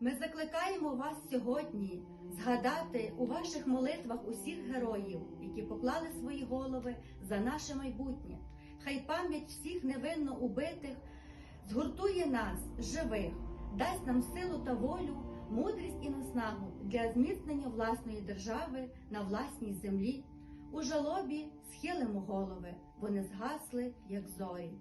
Ми закликаємо вас сьогодні згадати у ваших молитвах усіх героїв, які поклали свої голови за наше майбутнє. Хай пам'ять всіх невинно убитих згуртує нас, живих, дасть нам силу та волю, мудрість і наснагу для зміцнення власної держави на власній землі. У жалобі схилимо голови, вони згасли, як зорі.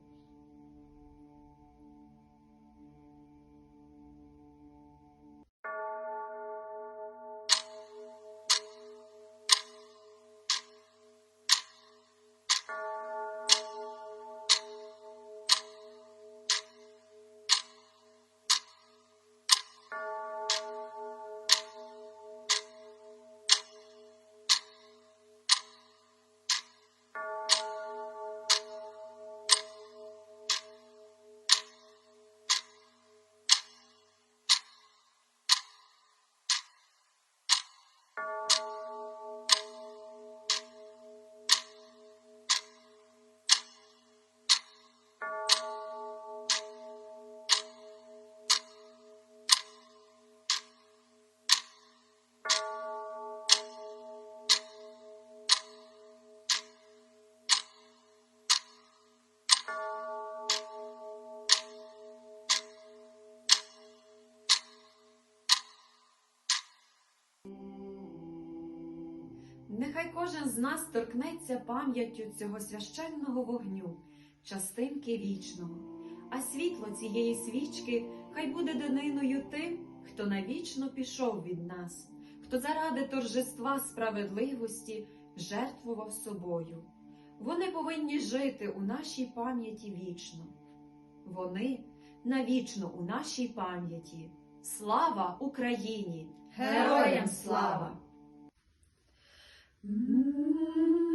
Нехай кожен з нас торкнеться пам'яттю цього священного вогню, частинки вічного, а світло цієї свічки хай буде даниною тим, хто навічно пішов від нас, хто заради торжества справедливості жертвував собою. Вони повинні жити у нашій пам'яті вічно. Вони навічно у нашій пам'яті. Слава Україні! Героям слава! Hum.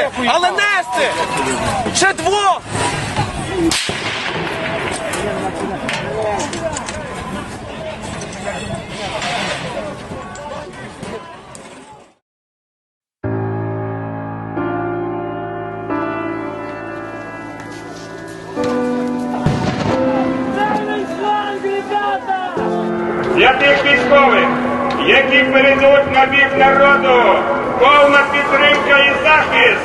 нести, але нести! Ще двох! Для тих військових, які перейдуть на бік народу, повна підтримка і захист.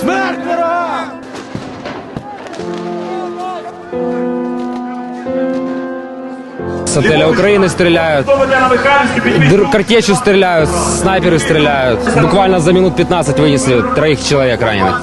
Смерть ворогам! С отеля Украины стреляют, Буде на Михайлівській під др- картечью стреляют, снайперы стреляют. Буквально за минут 15 вынесли троих человек раненых.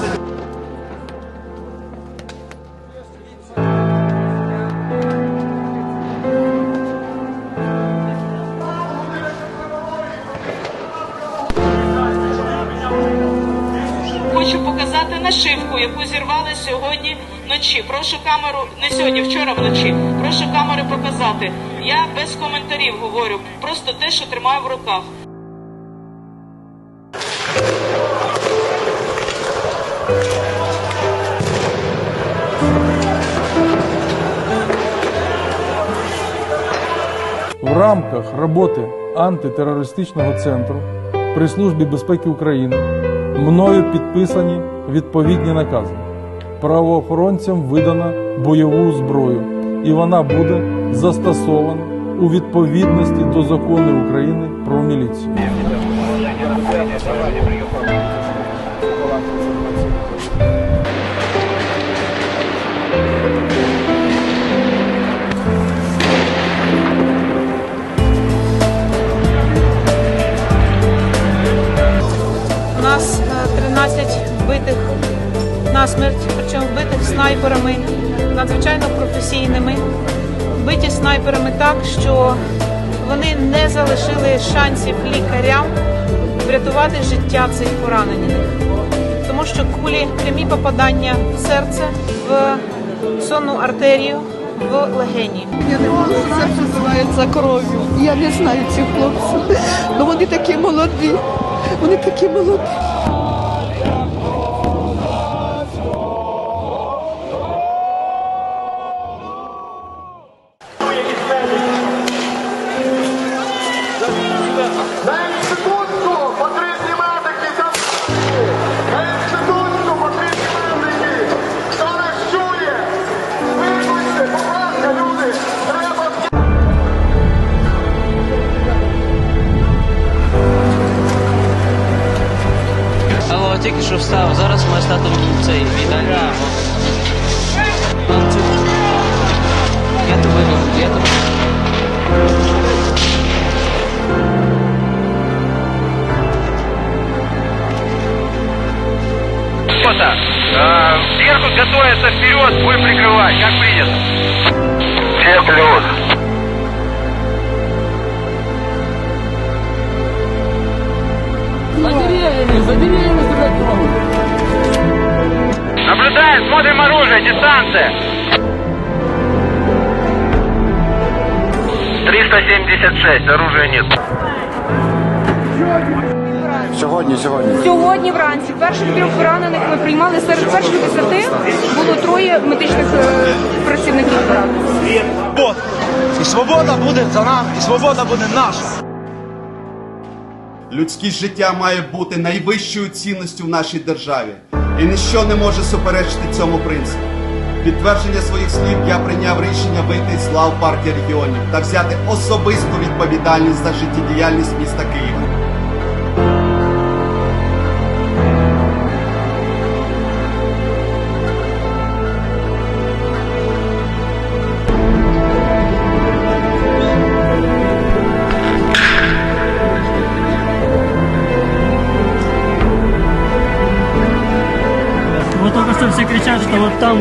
Нашивку, яку зірвали сьогодні вночі. Прошу камеру, не сьогодні, вчора вночі. Прошу камери показати. Я без коментарів говорю, просто те, що тримаю в руках. В рамках роботи антитерористичного центру при Службі безпеки України мною підписані відповідні накази. Правоохоронцям видано бойову зброю, і вона буде застосована у відповідності до закону України про міліцію. Снайперами, надзвичайно професійними, вбиті снайперами так, що вони не залишили шансів лікарям врятувати життя цих поранених. Тому що кулі прямі попадання в серце, в сонну артерію, в легені. Я не можу, серце збивається кров'ю. Я не знаю цих хлопців. Ну вони такі молоді. Вони такі молоді. Що встав. Зараз ми з татом цей вітальний. Я тебе я тебе. Фото. Сверху готовится вперед, будем прикрывать. Как принято? Все плюс. Наблюдаем, смотрим оружие, дистанция. 376, оружия нет. Сьогодні, сьогодні. Сьогодні вранці перших трьох поранених ми приймали серед перших десяти було троє медичних е, працівників поранених. Свобода. І свобода буде за нами, і свобода буде наша. Людське життя має бути найвищою цінністю в нашій державі, і ніщо не може суперечити цьому принципу. Підтвердження своїх слів я прийняв рішення вийти з лав партії регіонів та взяти особисту відповідальність за життєдіяльність міста Києва.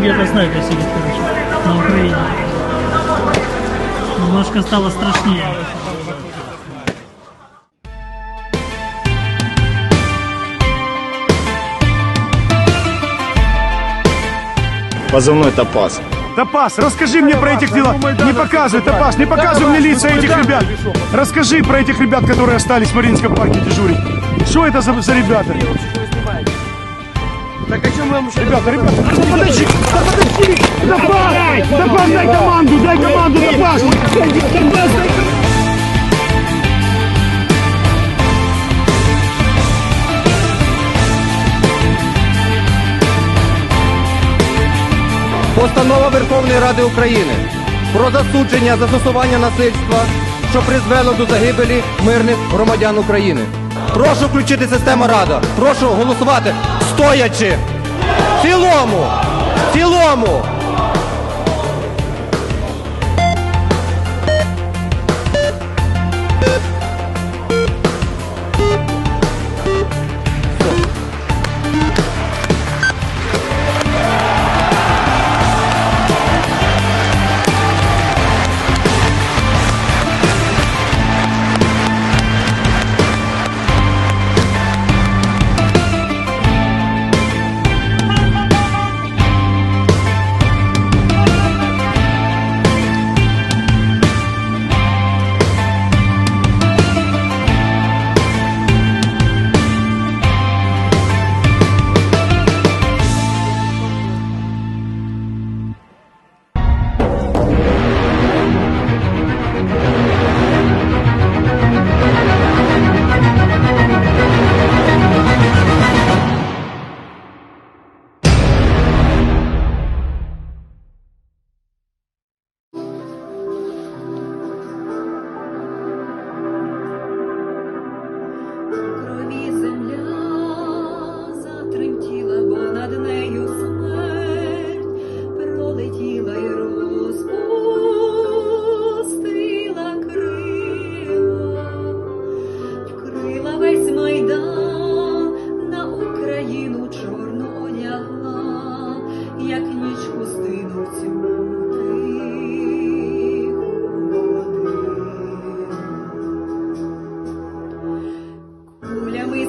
Где-то снайпер сидит, короче, на Украине. Немножко стало страшнее. Позывной Топаз. Топас, расскажи мне про этих дела. Не показывай, Топас, не показывай мне лица этих ребят. Расскажи про этих ребят, которые остались в Мариинском парке дежурить. Что это за, за ребята? Так о чем вам Ребята, ребята, да подожди, да подожди! Топас! Топас, дай команду, дай команду! Топас, дай Постанова Верховної Ради України про засудження застосування насильства, що призвело до загибелі мирних громадян України. Прошу включити систему Рада. Прошу голосувати стоячи. В цілому. В цілому.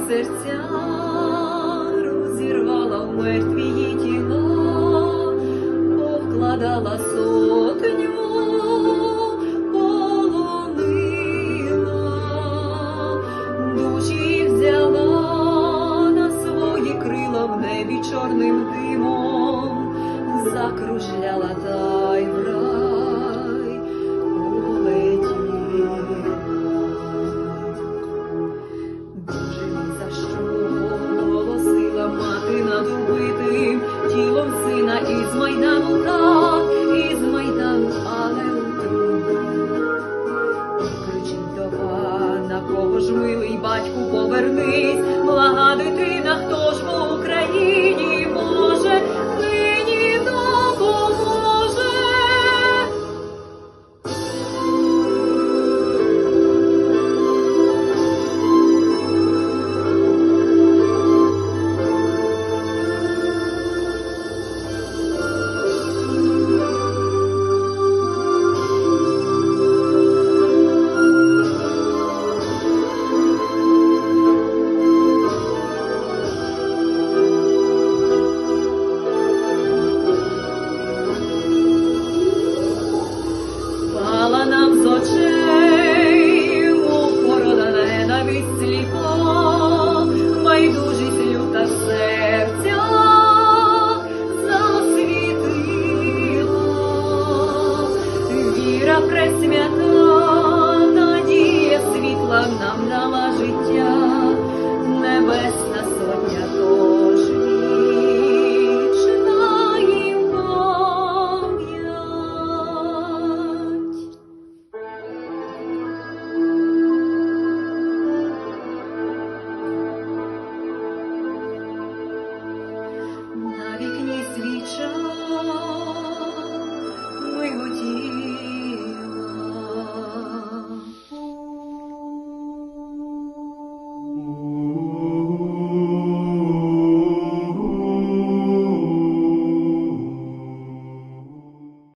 սերտյան